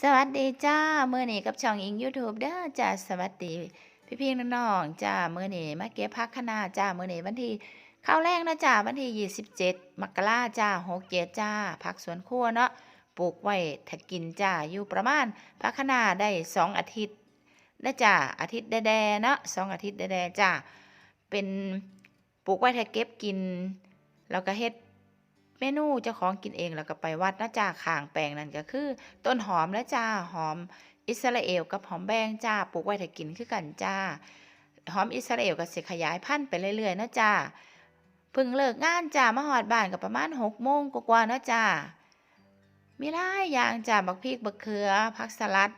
สวัสดีจ้าเมื่อนี้กับช่องอิง YouTube เด้อจ้าสวัสดีพี่พี่น้องๆจ้าเมื่อนี้มาเก็บพักคณะจ้าเมื่อนี้วันที่เข้าวแรกนะจ้าวันที่ 27 มกราจ้า6เจ็ดจ้าพักสวนครัวเนาะปลูกไว้ถ้ากินจ้าอยู่ประมาณพักคณะได้2อาทิตย์นะจ้าอาทิตย์แดๆเนาะสองอาทิตย์แดๆจ้าเป็นปลูกไว้ถ้าเก็บกินแล้วก็เฮ็ด มนูเจ้าของกินเองแล้วก็ไปวัดนะจ้าข้างแปลงนั่นก็คือ ต้นหอมและจ้าหอมอิสราเอลกับหอมแบงจ้าปลูกไว้ถ้ากินคือกันจ้าหอมอิสราเอลก็สิขยายพันธุ์ไปเรื่อยๆนะจ้าพิ่งเลิกงานจ้ามาหอดบ้านก็ประมาณหกโมงกว่าๆนาะจ้ามีหลายอย่างจ้าบักพริกบักเขือผักสลัด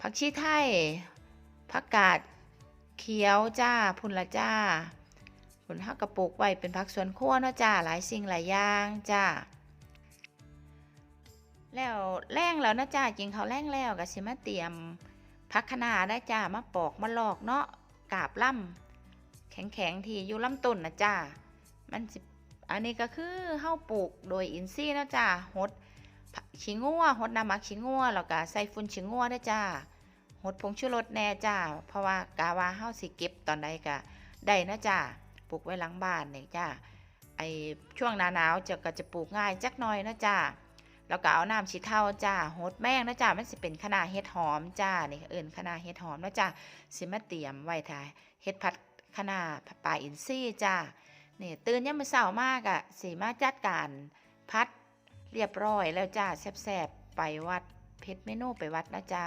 ผักชีไทยผักกาดเขียวจ้าพุนละจ้า ผลฮักกระปุกไว้เป็นผักสวนครัวเนาะจ้าหลายสิ่งหลายอย่างจ้าแล้วแรงแล้วนะจ้ากินข้าวแรงแล้วก็สิมาเตรียมผักคนาได้จ้ามาปอกมาหลอกเนาะกาบล่ำแข็งๆที่อยู่ลำต้นนะจ้ามันสิอันนี้ก็คือเฮาปลูกโดยอินทรีย์เนาะจ้าหดผักขิงงัวหดน้ำมักขิงงัวแล้วก็ใส่ฝุ่นขิงงัวได้จ้าหดผงชูรสแน่จ้าเพราะว่ากาวาเฮาสิเก็บตอนใดก็ได้นะจ้า ปลูกไว้หลังบ้านเนี่ยจ้าไอช่วงหนาหนาวจะก็จะปลูกง่ายจักหน่อยนะจ้าแล้วก็เอาน้ำชีเท่าจ้าโหดแมงนะจ้ามันสิเป็นขนาดเห็ดหอมจ้านี่เอิญขนาดเห็ดหอมนะจ้าสิมาเตรียมไว้ทายเห็ดผัดขนาดปลาอินซี่จ้านี่ตื่นยามมื้อเช้ามากอะสิมาจัดการพัดเรียบร้อยแล้วจ้าแซบๆไปวัดเพชรเมนูไปวัดนะจ้า